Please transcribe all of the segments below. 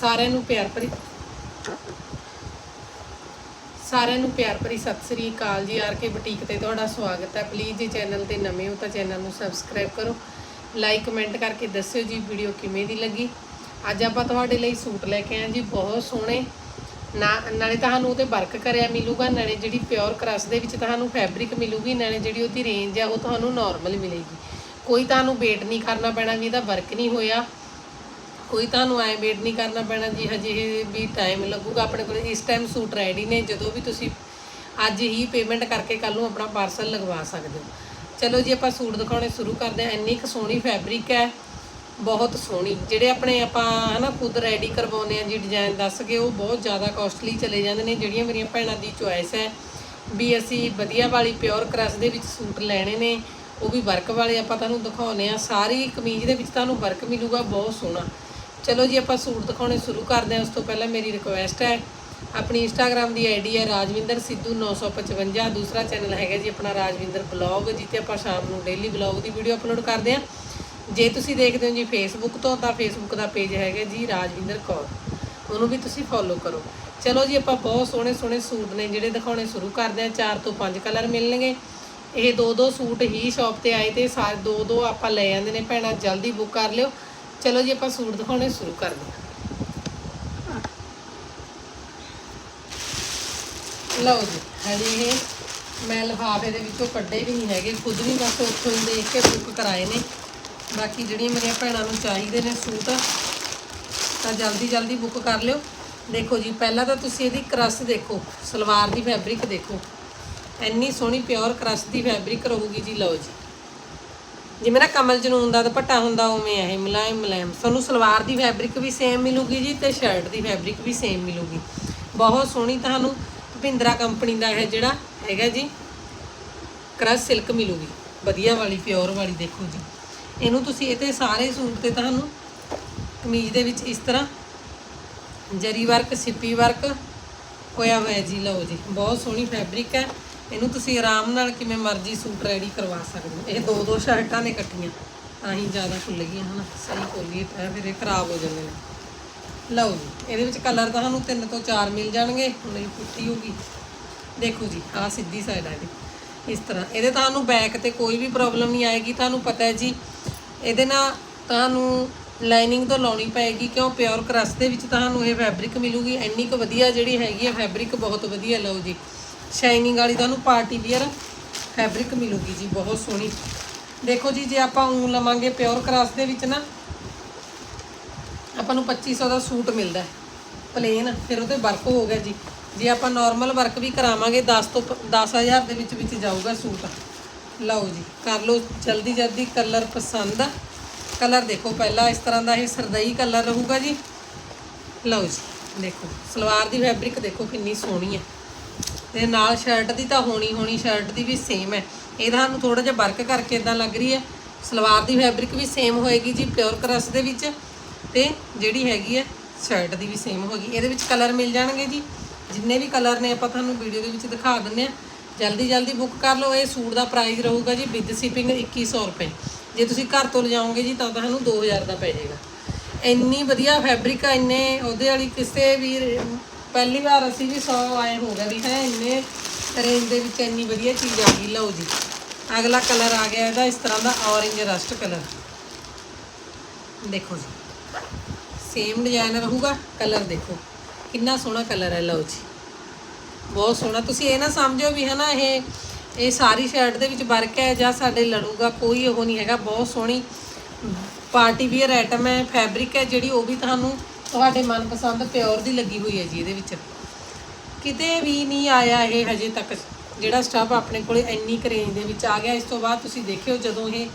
ਸਾਰਿਆਂ ਨੂੰ ਪਿਆਰ ਭਰੀ ਸਾਰਿਆਂ ਨੂੰ ਪਿਆਰ ਭਰੀ ਸਤਿ ਸ੍ਰੀ ਅਕਾਲ ਜੀ। ਆਰ ਕੇ ਬੁਟੀਕ ਤੇ ਤੁਹਾਡਾ ਸਵਾਗਤ ਹੈ। ਪਲੀਜ਼ ਜੀ ਚੈਨਲ ਤੇ ਨਵੇਂ ਹੋ ਤਾਂ ਚੈਨਲ ਨੂੰ ਸਬਸਕ੍ਰਾਈਬ ਕਰੋ। ਲਾਈਕ ਕਮੈਂਟ ਕਰਕੇ ਦੱਸਿਓ ਜੀ ਵੀਡੀਓ ਕਿਵੇਂ ਦੀ ਲੱਗੀ। ਅੱਜ ਆਪਾਂ ਤੁਹਾਡੇ ਲਈ ਸੂਟ ਲੈ ਕੇ ਆਏ ਜੀ, ਬਹੁਤ ਸੋਹਣੇ। ਨਾ, ਨਾਲੇ ਤੁਹਾਨੂੰ ਉਹਤੇ ਵਰਕ ਕਰਿਆ ਮਿਲੂਗਾ, ਨਾਲੇ ਜਿਹੜੀ ਪਿਓਰ ਕ੍ਰਸ਼ ਦੇ ਵਿੱਚ ਤੁਹਾਨੂੰ ਫੈਬਰਿਕ ਮਿਲੂਗੀ, ਨਾਲੇ ਜਿਹੜੀ ਉਹਦੀ ਰੇਂਜ ਆ, ਉਹ ਤੁਹਾਨੂੰ ਨਾਰਮਲ ਮਿਲੇਗੀ। ਕੋਈ ਤੁਹਾਨੂੰ ਵੇਟ ਨਹੀਂ ਕਰਨਾ ਪੈਣਾ ਵੀ ਇਹਦਾ ਵਰਕ ਨਹੀਂ ਹੋਇਆ। ਕੋਈ ਤੁਹਾਨੂੰ ਐ ਵੇਟ ਨਹੀਂ ਕਰਨਾ ਪੈਣਾ ਜੀ, ਹਜੇ ਵੀ ਟਾਈਮ ਲੱਗੂਗਾ। ਆਪਣੇ ਕੋਲ ਇਸ ਟਾਈਮ ਸੂਟ ਰੈਡੀ ਨੇ, ਜਦੋਂ ਵੀ ਤੁਸੀਂ ਅੱਜ ਹੀ ਪੇਮੈਂਟ ਕਰਕੇ ਕੱਲ ਨੂੰ ਆਪਣਾ ਪਾਰਸਲ ਲਗਵਾ ਸਕਦੇ ਹੋ। ਚਲੋ ਜੀ, ਆਪਾਂ ਸੂਟ ਦਿਖਾਉਣੇ ਸ਼ੁਰੂ ਕਰਦੇ ਹਾਂ। ਇੰਨੀ ਕੁ ਸੋਹਣੀ ਫੈਬਰਿਕ ਹੈ, ਬਹੁਤ ਸੋਹਣੀ। ਜਿਹੜੇ ਆਪਣੇ ਆਪਾਂ ਹਨਾ ਖੁਦ ਰੈਡੀ ਕਰਵਾਉਂਦੇ ਆ ਜੀ ਡਿਜ਼ਾਈਨ ਦੱਸ ਕੇ, ਉਹ ਬਹੁਤ ਜ਼ਿਆਦਾ ਕਾਸਟਲੀ ਚਲੇ ਜਾਂਦੇ ਨੇ। ਜਿਹੜੀਆਂ ਮੇਰੀਆਂ ਭੈਣਾਂ ਦੀ ਚੁਆਇਸ ਹੈ, ਵੀ ਅਸੀਂ ਵਧੀਆ ਵਾਲੀ ਪਿਓਰ ਕ੍ਰਸ਼ ਦੇ ਵਿੱਚ ਸੂਟ ਲੈਣੇ ਨੇ, ਉਹ ਵੀ ਵਰਕ ਵਾਲੇ ਆਪਾਂ ਤੁਹਾਨੂੰ ਦਿਖਾਉਨੇ ਆ ਸਾਰੀ ਕਮੀਜ਼ ਦੇ ਵਿੱਚ ਤੁਹਾਨੂੰ ਵਰਕ ਮਿਲੂਗਾ, ਬਹੁਤ ਸੋਹਣਾ। ਚਲੋ ਜੀ, ਆਪਾਂ ਸੂਟ ਦਿਖਾਉਣੇ ਸ਼ੁਰੂ ਕਰਦੇ ਹਾਂ। ਉਸ ਤੋਂ ਪਹਿਲਾਂ ਮੇਰੀ ਰਿਕੁਐਸਟ ਹੈ, ਆਪਣੀ ਇੰਸਟਾਗ੍ਰam ਦੀ ਆਈਡੀ ਹੈ ਰਾਜਵਿੰਦਰ ਸਿੱਧੂ 955 ਦੂਸਰਾ ਚੈਨਲ ਹੈਗਾ ਜੀ ਆਪਣਾ ਰਾਜਵਿੰਦਰ ਬਲੌਗ ਜਿੱਥੇ ਆਪਾਂ ਸ਼ਾਮ ਨੂੰ ਡੇਲੀ ਬਲੌਗ ਦੀ ਵੀਡੀਓ ਅਪਲੋਡ ਕਰਦੇ ਹਾਂ। ਜੇ ਤੁਸੀਂ ਦੇਖਦੇ ਹੋ ਜੀ ਫੇਸਬੁੱਕ ਤੋਂ, ਤਾਂ ਫੇਸਬੁੱਕ ਦਾ ਪੇਜ ਹੈਗਾ ਜੀ ਰਾਜਵਿੰਦਰ ਕੌਰ। ਉਹਨੂੰ ਵੀ ਤੁਸੀਂ ਫੋਲੋ ਕਰੋ। ਚਲੋ ਜੀ, ਆਪਾਂ ਬਹੁਤ ਸੋਹਣੇ ਸੋਹਣੇ ਸੂਟ ਨੇ ਜਿਹੜੇ ਦਿਖਾਉਣੇ ਸ਼ੁਰੂ ਕਰਦੇ ਹਾਂ। ਚਾਰ ਤੋਂ ਪੰਜ ਕਲਰ ਮਿਲਣਗੇ। ਇਹ ਦੋ ਦੋ ਸੂਟ ਹੀ ਸ਼ਾਪ ਤੇ ਆਏ ਤੇ ਸਾਰੇ ਦੋ ਦੋ ਆਪਾਂ ਲੈ ਜਾਂਦੇ ਨੇ। ਭੈਣਾਂ, ਜਲਦੀ ਬੁੱਕ ਕਰ ਲਿਓ। ਚਲੋ ਜੀ, ਆਪਾਂ ਸੂਟ ਦਿਖਾਉਣੇ ਸ਼ੁਰੂ ਕਰਦੇ ਹਾਂ ਲਓ ਜੀ ਹੜੀ ਇਹ ਮੈਂ ਲਿਫਾਫੇ ਦੇ ਵਿੱਚੋਂ ਕੱਢੇ ਵੀ ਨਹੀਂ ਹੈਗੇ, ਖੁਦ ਵੀ ਬਸ ਉੱਥੋਂ ਹੀ ਦੇਖ ਕੇ ਬੁੱਕ ਕਰਾਏ ਨੇ। ਬਾਕੀ ਜਿਹੜੀਆਂ ਮੇਰੀਆਂ ਭੈਣਾਂ ਨੂੰ ਚਾਹੀਦੇ ਨੇ ਸੂਟ, ਤਾਂ ਜਲਦੀ ਜਲਦੀ ਬੁੱਕ ਕਰ ਲਿਓ। ਦੇਖੋ ਜੀ, ਪਹਿਲਾਂ ਤਾਂ ਤੁਸੀਂ ਇਹਦੀ ਕਰਸ ਦੇਖੋ, ਸਲਵਾਰ ਦੀ ਫੈਬਰਿਕ ਦੇਖੋ। ਇੰਨੀ ਸੋਹਣੀ ਪਿਓਰ ਕਰਸ ਦੀ ਫੈਬਰਿਕ ਰਹੂਗੀ ਜੀ, ਲਓ ਜੀ। ਜਿਵੇਂ ਨਾ ਕਮਲ ਜਨੂਨ ਦਾ ਦੁਪੱਟਾ ਹੁੰਦਾ, ਉਵੇਂ ਆ ਇਹ ਮੁਲਾਇਮ ਮੁਲਾਇਮ। ਤੁਹਾਨੂੰ ਸਲਵਾਰ ਦੀ ਫੈਬਰਿਕ ਵੀ ਸੇਮ ਮਿਲੂਗੀ ਜੀ ਤੇ ਸ਼ਰਟ ਦੀ ਫੈਬਰਿਕ ਵੀ ਸੇਮ ਮਿਲੂਗੀ। ਬਹੁਤ ਸੋਹਣੀ ਤੁਹਾਨੂੰ ਭਿੰਦਰਾ ਕੰਪਨੀ ਦਾ ਇਹ ਜਿਹੜਾ ਹੈਗਾ ਜੀ ਕਰਸ ਸਿਲਕ ਮਿਲੂਗੀ। ਵਧੀਆ ਵਾਲੀ ਪਿਓਰ ਵਾਲੀ ਦੇਖੋ ਜੀ। ਇਹਨੂੰ ਤੁਸੀਂ ਇਹ ਤੇ ਸਾਰੇ ਸੂਟ ਤੇ ਤੁਹਾਨੂੰ ਕਮੀਜ਼ ਦੇ ਵਿੱਚ ਇਸ ਤਰ੍ਹਾਂ ਜਰੀ ਵਰਕ ਸਿੱਪੀ ਵਰਕ ਹੋਇਆ ਹੋਇਆ ਜੀ, ਲਓ ਜੀ। ਬਹੁਤ ਸੋਹਣੀ ਫੈਬਰਿਕ ਹੈ। ਇਹਨੂੰ ਤੁਸੀਂ ਆਰਾਮ ਨਾਲ ਕਿਵੇਂ ਮਰਜ਼ੀ ਸੂਟ ਰੈਡੀ ਕਰਵਾ ਸਕਦੇ ਹੋ। ਇਹ ਦੋ ਦੋ ਸ਼ਰਟਾਂ ਨੇ ਇਕੱਠੀਆਂ ਤਾਂ ਹੀ ਜ਼ਿਆਦਾ ਖੁੱਲ ਗਈਆਂ ਹਨਾ। ਸਹੀ ਖੋਲੀਏ ਤਾਂ ਫਿਰ ਇਹ ਖਰਾਬ ਹੋ ਜਾਂਦੇ ਨੇ। ਲਓ ਜੀ, ਇਹਦੇ ਵਿੱਚ ਕਲਰ ਤੁਹਾਨੂੰ ਤਿੰਨ ਤੋਂ ਚਾਰ ਮਿਲ ਜਾਣਗੇ, ਹੁਣ ਇਹ ਪੁੱਟੀ ਹੋਗੀ ਦੇਖੋ ਜੀ, ਆਹ ਸਿੱਧੀ ਸਾਈਡ ਆ ਇਹਦੀ। ਇਸ ਤਰ੍ਹਾਂ, ਇਹਦੇ ਤੁਹਾਨੂੰ ਬੈਕ ਤੇ ਕੋਈ ਵੀ ਪ੍ਰੋਬਲਮ ਨਹੀਂ ਆਏਗੀ। ਤੁਹਾਨੂੰ ਪਤਾ ਹੈ ਜੀ, ਇਹਦੇ ਨਾਲ ਤੁਹਾਨੂੰ ਲਾਈਨਿੰਗ ਤੋਂ ਲਾਉਣੀ ਪਏਗੀ, ਕਿਉਂ? ਪਿਓਰ ਕਰਸ ਦੇ ਵਿੱਚ ਤੁਹਾਨੂੰ ਇਹ ਫੈਬਰਿਕ ਮਿਲੂਗੀ। ਇੰਨੀ ਕੁ ਵਧੀਆ ਜਿਹੜੀ ਹੈਗੀ ਹੈ ਫੈਬਰਿਕ ਬਹੁਤ ਵਧੀਆ, ਲਓ ਜੀ। ਸ਼ਾਈਨਿੰਗ ਵਾਲੀ ਤੁਹਾਨੂੰ ਪਾਰਟੀ ਵੀਅਰ ਫੈਬਰਿਕ ਮਿਲੂਗੀ ਜੀ, ਬਹੁਤ ਸੋਹਣੀ। ਦੇਖੋ ਜੀ, ਜੇ ਆਪਾਂ ਉਂ ਲਵਾਂਗੇ ਪਿਓਰ ਕਰਾਸ ਦੇ ਵਿੱਚ ਨਾ, ਆਪਾਂ ਨੂੰ 2500 ਦਾ ਸੂਟ ਮਿਲਦਾ ਪਲੇਨ ਫਿਰ ਉਹਤੇ ਵਰਕ ਹੋ ਗਿਆ ਜੀ। ਜੇ ਆਪਾਂ ਨਾਰਮਲ ਵਰਕ ਵੀ ਕਰਾਵਾਂਗੇ 10 ਤੋਂ 10000 ਦੇ ਵਿੱਚ ਵਿੱਚ ਜਾਊਗਾ ਸੂਟ। ਲਓ ਜੀ, ਕਰ ਲਓ ਜਲਦੀ ਜਲਦੀ ਕਲਰ ਪਸੰਦ। ਕਲਰ ਦੇਖੋ ਪਹਿਲਾਂ ਇਸ ਤਰ੍ਹਾਂ ਦਾ ਇਹ ਸਰਦਈ ਕਲਰ ਰਹੂਗਾ ਜੀ। ਲਓ ਜੀ, ਦੇਖੋ, ਸਲਵਾਰ ਦੀ ਫੈਬਰਿਕ ਦੇਖੋ ਕਿੰਨੀ ਸੋਹਣੀ ਹੈ। ਤੇ ਨਾਲ ਸ਼ਰਟ ਦੀ ਤਾਂ ਹੋਣੀ ਹੋਣੀ ਸ਼ਰਟ ਦੀ ਵੀ ਸੇਮ ਹੈ। ਇਹ ਸਾਨੂੰ ਥੋੜਾ ਜਿਹਾ ਵਰਕ ਕਰਕੇ ਇਦਾਂ ਲੱਗ ਰਹੀ ਹੈ। ਸਲਵਾਰ ਦੀ ਫੈਬਰਿਕ ਵੀ ਸੇਮ ਹੋਏਗੀ ਜੀ ਪਿਓਰ ਕਰਸ ਦੇ ਵਿੱਚ। ਤੇ ਜਿਹੜੀ ਹੈਗੀ ਹੈ ਸ਼ਰਟ ਦੀ ਵੀ ਸੇਮ ਹੋਗੀ। ਇਹਦੇ ਵਿੱਚ ਕਲਰ ਮਿਲ ਜਾਣਗੇ ਜੀ। ਜਿੰਨੇ ਵੀ ਕਲਰ ਨੇ ਆਪਾਂ ਤੁਹਾਨੂੰ ਵੀਡੀਓ ਦੇ ਵਿੱਚ ਦਿਖਾ ਦਿੰਨੇ ਆ ਜਲਦੀ ਜਲਦੀ ਬੁੱਕ ਕਰ ਲਓ। ਇਹ ਸੂਟ ਦਾ ਪ੍ਰਾਈਸ ਰਹੂਗਾ ਜੀ ਵਿਦ ਸ਼ਿਪਿੰਗ 2100 ਰੁਪਏ। ਜੇ ਤੁਸੀਂ ਘਰ ਤੋਂ ਲਿਜਾਓਗੇ ਜੀ, ਤਾਂ ਤੁਹਾਨੂੰ 2000 ਦਾ ਪੈ ਜਾਏਗਾ। ਇੰਨੀ ਵਧੀਆ ਫੈਬਰਿਕ ਆ, ਇੰਨੇ ਉਹਦੇ ਵਾਲੀ ਕਿਸੇ ਵੀ ਪਹਿਲੀ ਵਾਰ ਅਸੀਂ ਵੀ 100 ਆਏ ਹੋ ਗਏ ਵੀ ਹੈ ਇੰਨੇ ਰੇਂਜ ਦੇ ਵਿੱਚ ਇੰਨੀ ਵਧੀਆ ਚੀਜ਼ ਆ ਗਈ, ਲਓ ਜੀ। ਅਗਲਾ ਕਲਰ ਆ ਗਿਆ ਇਹਦਾ, ਇਸ ਤਰ੍ਹਾਂ ਦਾ ਔਰੇਂਜ ਰਸਟ ਕਲਰ ਦੇਖੋ ਜੀ। ਸੇਮ ਡਿਜ਼ਾਈਨ ਰਹੂਗਾ ਕਲਰ ਦੇਖੋ। ਕਿੰਨਾ ਸੋਹਣਾ ਕਲਰ ਹੈ, ਲਓ ਜੀ। ਬਹੁਤ ਸੋਹਣਾ। ਤੁਸੀਂ ਇਹ ਨਾ ਸਮਝੋ ਵੀ ਹਨਾ ਇਹ ਇਹ ਸਾਰੀ ਸ਼ਰਟ ਦੇ ਵਿੱਚ ਵਰਕ ਹੈ ਜਾਂ ਸਾਡੇ ਲੜੂਗਾ, ਕੋਈ ਉਹ ਨਹੀਂ ਹੈਗਾ। ਬਹੁਤ ਸੋਹਣੀ ਪਾਰਟੀ ਵੀਅਰ ਆਈਟਮ ਹੈ ਫੈਬਰਿਕ ਹੈ, ਜਿਹੜੀ ਉਹ ਵੀ ਤੁਹਾਨੂੰ ਤੁਹਾਡੇ ਮਨਪਸੰਦ ਪਿਓਰ ਦੀ ਲੱਗੀ ਹੋਈ ਹੈ ਜੀ ਇਹਦੇ ਵਿੱਚ। ਕਿਤੇ ਵੀ ਨਹੀਂ ਆਇਆ ਇਹ ਹਜੇ ਤੱਕ। ਜਿਹੜਾ ਸਟਾਫ ਆਪਣੇ ਕੋਲੇ ਇੰਨੀ ਕੁ ਰੇਂਜ ਦੇ ਵਿੱਚ ਆ ਗਿਆ, ਇਸ ਤੋਂ ਬਾਅਦ ਤੁਸੀਂ ਦੇਖਿਓ ਜਦੋਂ ਇਹ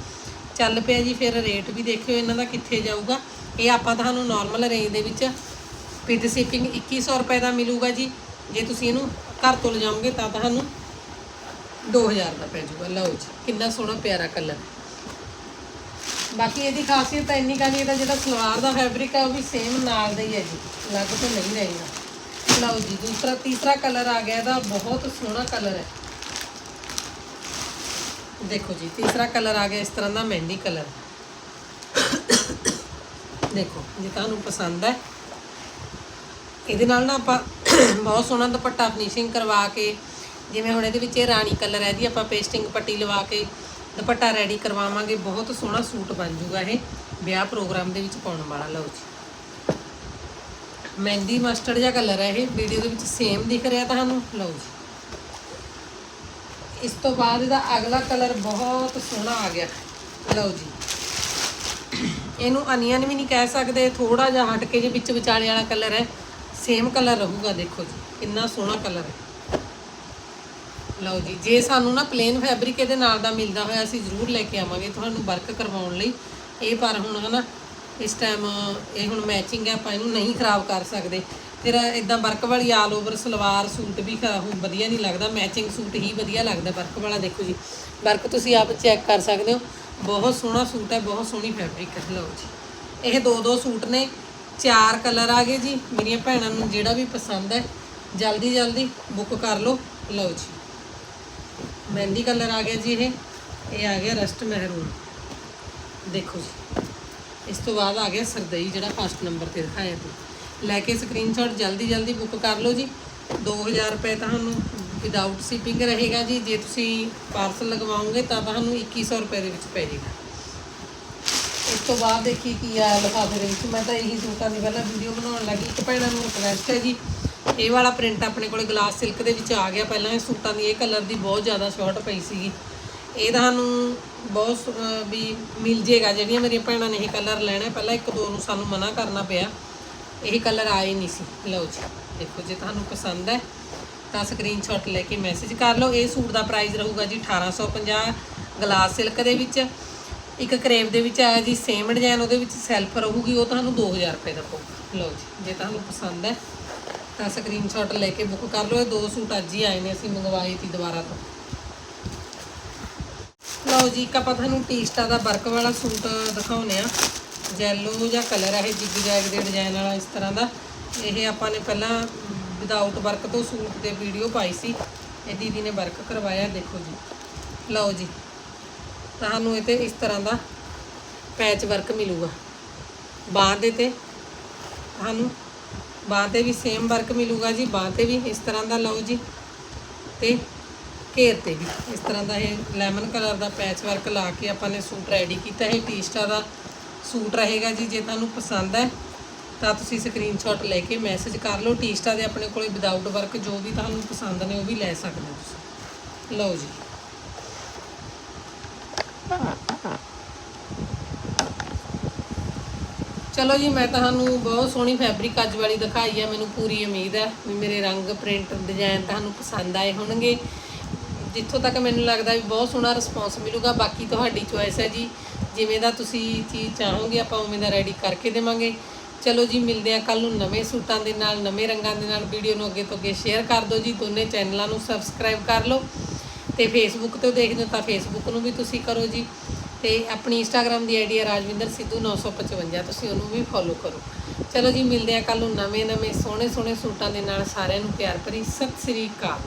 ਚੱਲ ਪਿਆ ਜੀ, ਫਿਰ ਰੇਟ ਵੀ ਦੇਖਿਓ ਇਹਨਾਂ ਦਾ ਕਿੱਥੇ ਜਾਊਗਾ। ਇਹ ਆਪਾਂ ਤੁਹਾਨੂੰ ਨਾਰਮਲ ਰੇਂਜ ਦੇ ਵਿੱਚ ਵਿਦ ਸ਼ਿਪਿੰਗ 2100 ਰੁਪਏ ਦਾ ਮਿਲੂਗਾ ਜੀ। ਜੇ ਤੁਸੀਂ ਇਹਨੂੰ ਘਰ ਤੋਂ ਲਿਜਾਓਗੇ ਤਾਂ ਤੁਹਾਨੂੰ 2000 ਦਾ ਪੈ ਜਾਊਗਾ। ਲਓ ਜੀ, ਕਿੰਨਾ ਸੋਹਣਾ ਪਿਆਰਾ ਕਲਰ ਬਾਕੀ ਇਹਦੀ ਖਾਸੀਅਤ ਤਾਂ ਇੰਨੀ ਕਾਨੀ ਇਹਦਾ ਜਿਹੜਾ ਸਲਵਾਰ ਦਾ ਫੈਬਰਿਕ ਹੈ ਉਹ ਵੀ ਸੇਮ ਨਾਲ ਦਾ ਹੀ ਹੈ ਜੀ। ਅਲੱਗ ਤੋਂ ਨਹੀਂ ਰਹੇਗਾ। ਲਓ ਜੀ, ਦੂਸਰਾ, ਤੀਸਰਾ ਕਲਰ ਆ ਗਿਆ ਇਹਦਾ। ਬਹੁਤ ਸੋਹਣਾ ਕਲਰ ਹੈ। ਦੇਖੋ ਜੀ, ਤੀਸਰਾ ਕਲਰ ਆ ਗਿਆ, ਇਸ ਤਰ੍ਹਾਂ ਦਾ ਮਹਿੰਦੀ ਕਲਰ ਦੇਖੋ, ਜੇ ਤੁਹਾਨੂੰ ਪਸੰਦ ਹੈ, ਇਹਦੇ ਨਾਲ ਨਾ ਆਪਾਂ ਬਹੁਤ ਸੋਹਣਾ ਦੁਪੱਟਾ ਫਿਨਿਸ਼ਿੰਗ ਕਰਵਾ ਕੇ, ਜਿਵੇਂ ਹੁਣ ਇਹਦੇ ਵਿੱਚ ਇਹ ਰਾਣੀ ਕਲਰ ਹੈ ਦੀ ਆਪਾਂ ਪੇਸਟਿੰਗ ਪੱਟੀ ਲਵਾ ਕੇ ਦੁਪੱਟਾ ਰੈਡੀ ਕਰਵਾਵਾਂਗੇ। ਬਹੁਤ ਸੋਹਣਾ ਸੂਟ ਬਣ ਜੂਗਾ ਇਹ। ਵਿਆਹ ਪ੍ਰੋਗਰਾਮ ਦੇ ਵਿੱਚ ਪਾਉਣ ਵਾਲਾ, ਲਓ ਜੀ। ਮਹਿੰਦੀ ਮਸਟਰਡ ਜਿਹਾ ਕਲਰ ਹੈ ਇਹ। ਵੀਡੀਓ ਦੇ ਵਿੱਚ ਸੇਮ ਦਿਖ ਰਿਹਾ ਤੁਹਾਨੂੰ, ਲਓ ਜੀ। ਇਸ ਤੋਂ ਬਾਅਦ ਇਹਦਾ ਅਗਲਾ ਕਲਰ ਬਹੁਤ ਸੋਹਣਾ ਆ ਗਿਆ। ਲਓ ਜੀ। ਇਹਨੂੰ ਅਨੀਅਨ ਵੀ ਨਹੀਂ ਕਹਿ ਸਕਦੇ। ਥੋੜਾ ਜਿਹਾ ਹਟ ਕੇ ਜੇ ਵਿੱਚ ਵਿਚਾਲੇ ਵਾਲਾ ਕਲਰ ਹੈ ਸੇਮ ਕਲਰ ਰਹੂਗਾ, ਦੇਖੋ ਜੀ। ਕਿੰਨਾ ਸੋਹਣਾ ਕਲਰ ਹੈ। ਲਓ ਜੀ, ਜੇ ਸਾਨੂੰ ਨਾ ਪਲੇਨ ਫੈਬਰਿਕ ਇਹਦੇ ਨਾਲ ਦਾ ਮਿਲਦਾ ਹੋਇਆ, ਅਸੀਂ ਜ਼ਰੂਰ ਲੈ ਕੇ ਆਵਾਂਗੇ ਤੁਹਾਨੂੰ ਵਰਕ ਕਰਵਾਉਣ ਲਈ। ਇਹ ਪਰ ਹੁਣ ਹਨਾ, ਇਸ ਟਾਈਮ ਇਹ ਹੁਣ ਮੈਚਿੰਗ ਹੈ, ਆਪਾਂ ਇਹਨੂੰ ਨਹੀਂ ਖਰਾਬ ਕਰ ਸਕਦੇ। ਫਿਰ ਇਦਾਂ ਵਰਕ ਵਾਲੀ ਆਲ ਓਵਰ ਸਲਵਾਰ ਸੂਟ ਵੀ ਖਰਾ- ਵਧੀਆ ਨਹੀਂ ਲੱਗਦਾ ਮੈਚਿੰਗ ਸੂਟ ਹੀ ਵਧੀਆ ਲੱਗਦਾ ਵਰਕ ਵਾਲਾ, ਦੇਖੋ ਜੀ। ਵਰਕ ਤੁਸੀਂ ਆਪ ਚੈੱਕ ਕਰ ਸਕਦੇ ਹੋ। ਬਹੁਤ ਸੋਹਣਾ ਸੂਟ ਹੈ, ਬਹੁਤ ਸੋਹਣੀ ਫੈਬਰਿਕ ਹੈ, ਲਓ ਜੀ। ਇਹ ਦੋ ਦੋ ਸੂਟ ਨੇ, ਚਾਰ ਕਲਰ ਆ ਗਏ ਜੀ। ਮੇਰੀਆਂ ਭੈਣਾਂ ਨੂੰ ਜਿਹੜਾ ਵੀ ਪਸੰਦ ਹੈ, ਜਲਦੀ ਜਲਦੀ ਬੁੱਕ ਕਰ ਲਓ। ਲਓ ਜੀ। ਮਹਿੰਦੀ ਕਲਰ ਆ ਗਿਆ ਜੀ ਇਹ। ਇਹ ਆ ਗਿਆ ਰਸਟ ਮਹਿਰੂਨ। ਦੇਖੋ ਜੀ। ਇਸ ਤੋਂ ਬਾਅਦ ਆ ਗਿਆ ਸਰਦਈ, ਜਿਹੜਾ ਫਸਟ ਨੰਬਰ ਤੇ ਦਿਖਾਇਆ ਤੇ ਲੈ ਕੇ ਸਕਰੀਨਸ਼ਾਟ ਜਲਦੀ ਜਲਦੀ ਬੁੱਕ ਕਰ ਲਓ ਜੀ। 2000 ਰੁਪਏ ਤੁਹਾਨੂੰ ਵਿਦਆਊਟ ਸ਼ਿਪਿੰਗ ਰਹੇਗਾ ਜੀ। ਜੇ ਤੁਸੀਂ ਪਾਰਸਲ ਲਗਵਾਓਗੇ ਤਾਂ ਤੁਹਾਨੂੰ 2100 ਰੁਪਏ ਦੇ ਵਿੱਚ ਪੈ ਜਾਏਗਾ ਇਸ ਤੋਂ ਬਾਅਦ ਦੇਖੀ ਕੀ ਆ ਲਿਫਾਫੇ ਦੇ ਵਿੱਚ ਮੈਂ ਤਾਂ ਇਹੀ ਸੂਟਾਂ ਦੀ ਪਹਿਲਾਂ ਵੀਡੀਓ ਬਣਾਉਣ ਲੱਗੀ। ਇੱਕ ਭੈਣਾਂ ਨੂੰ ਰਿਕਵੈਸਟ ਹੈ ਜੀ। ਇਹ ਵਾਲਾ ਪ੍ਰਿੰਟ ਆਪਣੇ ਕੋਲੇ ਗਲਾਸ ਸਿਲਕ ਦੇ ਵਿੱਚ ਆ ਗਿਆ। ਪਹਿਲਾਂ ਇਹ ਸੂਟਾਂ ਦੀ ਇਹ ਕਲਰ ਦੀ ਬਹੁਤ ਜ਼ਿਆਦਾ ਸ਼ਾਰਟ ਪਈ ਸੀਗੀ। ਇਹ ਤੁਹਾਨੂੰ ਬਹੁਤ ਸ- ਵੀ ਮਿਲ ਜੇਗਾ। ਜਿਹੜੀਆਂ ਮੇਰੀਆਂ ਭੈਣਾਂ ਨੇ ਇਹ ਕਲਰ ਲੈਣਾ, ਪਹਿਲਾਂ ਇੱਕ ਦੋ ਨੂੰ ਸਾਨੂੰ ਮਨਾ ਕਰਨਾ ਪਿਆ। ਇਹ ਕਲਰ ਆਏ ਨਹੀਂ ਸੀ। ਲਓ ਜੀ, ਦੇਖੋ ਜੇ ਤੁਹਾਨੂੰ ਪਸੰਦ ਹੈ ਤਾਂ ਸਕਰੀਨਸ਼ਾਟ ਲੈ ਕੇ ਮੈਸੇਜ ਕਰ ਲਓ। ਇਹ ਸੂਟ ਦਾ ਪ੍ਰਾਈਸ ਰਹੂਗਾ ਜੀ 1850 ਗਲਾਸ ਸਿਲਕ ਦੇ ਵਿੱਚ। ਇੱਕ ਕਰੇਵ ਦੇ ਵਿੱਚ ਆਇਆ ਜੀ ਸੇਮ ਡਿਜ਼ਾਈਨ ਉਹਦੇ ਵਿੱਚ ਸੈਲਫ ਰਹੂਗੀ। ਉਹ ਤੁਹਾਨੂੰ 2000 ਰੁਪਏ ਦਾ ਪਊਗਾ ਲਓ ਜੀ, ਜੇ ਤੁਹਾਨੂੰ ਪਸੰਦ ਹੈ ਤਾਂ ਸਕਰੀਨਸ਼ਾਟ ਲੈ ਕੇ ਬੁੱਕ ਕਰ ਲਓ, ਇਹ ਦੋ ਸੂਟ ਅੱਜ ਹੀ ਆਏ ਨੇ, ਅਸੀਂ ਮੰਗਵਾਏ ਸੀ ਦੁਬਾਰਾ ਤੋਂ। ਲਓ ਜੀ, ਇੱਕ ਆਪਾਂ ਤੁਹਾਨੂੰ ਟੀਸਟਾ ਦਾ ਵਰਕ ਵਾਲਾ ਸੂਟ ਦਿਖਾਉਨੇ ਆ ਜੈਲੋ ਜਾਂ ਕਲਰ ਹੈ ਇਹ ਜਿਗ ਜੈਗ ਦੇ ਡਿਜ਼ਾਈਨ ਵਾਲਾ, ਇਸ ਤਰ੍ਹਾਂ ਦਾ। ਇਹ ਆਪਾਂ ਨੇ ਪਹਿਲਾਂ ਵਿਦਆਊਟ ਵਰਕ ਤੋਂ ਸੂਟ ਦੇ ਵੀਡੀਓ ਪਾਈ ਸੀ। ਇਹ ਦੀਦੀ ਨੇ ਵਰਕ ਕਰਵਾਇਆ, ਦੇਖੋ ਜੀ। ਲਓ ਜੀ, ਤੁਹਾਨੂੰ ਇਹ ਤੇ ਇਸ ਤਰ੍ਹਾਂ ਦਾ ਪੈਚ ਵਰਕ ਮਿਲੂਗਾ। ਬਾਂਹ ਦੇ ਤੇ ਤੁਹਾਨੂੰ ਬਾਂਹ ਤੇ ਵੀ ਸੇਮ ਵਰਕ ਮਿਲੂਗਾ ਜੀ ਬਾਂਹ ਤੇ ਵੀ ਇਸ ਤਰ੍ਹਾਂ ਦਾ ਲਓ ਜੀ। ਤੇ ਘੇਰ ਤੇ ਵੀ ਇਸ ਤਰ੍ਹਾਂ ਦਾ ਇਹ ਲੈਮਨ ਕਲਰ ਦਾ ਪੈਚ ਵਰਕ ਲਾ ਕੇ ਆਪਾਂ ਨੇ ਸੂਟ ਰੈਡੀ ਕੀਤਾ। ਇਹ ਟੀਸਟਾ ਦਾ ਸੂਟ ਰਹੇਗਾ ਜੀ, ਜੇ ਤੁਹਾਨੂੰ ਪਸੰਦ ਹੈ, ਤਾਂ ਤੁਸੀਂ ਸਕਰੀਨਸ਼ਾਟ ਲੈ ਕੇ ਮੈਸੇਜ ਕਰ ਲਓ। ਟੀਸਟਾ ਦੇ ਆਪਣੇ ਕੋਲੇ ਵਿਦਆਊਟ ਵਰਕ ਜੋ ਵੀ ਤੁਹਾਨੂੰ ਪਸੰਦ ਨੇ, ਉਹ ਵੀ ਲੈ ਸਕਦੇ ਹੋ ਤੁਸੀਂ। ਲਓ ਜੀ। ਚਲੋ ਜੀ, ਮੈਂ ਤੁਹਾਨੂੰ ਬਹੁਤ ਸੋਹਣੀ ਫੈਬਰਿਕ ਅੱਜ ਵਾਲੀ ਦਿਖਾਈ ਹੈ, ਮੈਨੂੰ ਪੂਰੀ ਉਮੀਦ ਹੈ ਵੀ ਮੇਰੇ ਰੰਗ ਪ੍ਰਿੰਟ ਡਿਜ਼ਾਈਨ ਤੁਹਾਨੂੰ ਪਸੰਦ ਆਏ ਹੋਣਗੇ। ਜਿੱਥੋਂ ਤੱਕ ਮੈਨੂੰ ਲੱਗਦਾ ਵੀ ਬਹੁਤ ਸੋਹਣਾ ਰਿਸਪੌਂਸ ਮਿਲੂਗਾ, ਬਾਕੀ ਤੁਹਾਡੀ ਚੋਇਸ ਹੈ ਜੀ। ਜਿਵੇਂ ਦਾ ਤੁਸੀਂ ਚੀਜ਼ ਚਾਹੋਗੇ, ਆਪਾਂ ਉਵੇਂ ਦਾ ਰੈਡੀ ਕਰਕੇ ਦੇਵਾਂਗੇ। ਚਲੋ ਜੀ, ਮਿਲਦੇ ਆ ਕੱਲ ਨੂੰ ਨਵੇਂ ਸੂਟਾਂ ਦੇ ਨਾਲ, ਨਵੇਂ ਰੰਗਾਂ ਦੇ ਨਾਲ ਵੀਡੀਓ ਨੂੰ ਅੱਗੇ ਤੋਂ ਅੱਗੇ ਸ਼ੇਅਰ ਕਰ ਦਿਓ ਜੀ। ਦੋਨੇ ਚੈਨਲਾਂ ਨੂੰ ਸਬਸਕ੍ਰਾਈਬ ਕਰ ਲਓ ਤੇ ਫੇਸਬੁੱਕ ਤੋਂ ਦੇਖਦੇ ਹੋ ਤਾਂ ਫੇਸਬੁੱਕ ਨੂੰ ਵੀ ਤੁਸੀਂ ਕਰੋ ਜੀ। ਤੇ ਆਪਣੀ ਇੰਸਟਾਗ੍ਰam ਦੀ ਆਈਡੀ ਹੈ ਰਾਜਵਿੰਦਰ ਸਿੱਧੂ 955 ਤੁਸੀਂ ਉਹਨੂੰ ਵੀ ਫੋਲੋ ਕਰੋ। ਚਲੋ ਜੀ, ਮਿਲਦੇ ਆ ਕੱਲ ਨੂੰ ਨਵੇਂ ਨਵੇਂ ਸੋਹਣੇ ਸੋਹਣੇ ਸੂਟਾਂ ਦੇ ਨਾਲ ਸਾਰਿਆਂ ਨੂੰ ਪਿਆਰ ਭਰੀ, ਸਤਿ ਸ੍ਰੀ ਅਕਾਲ।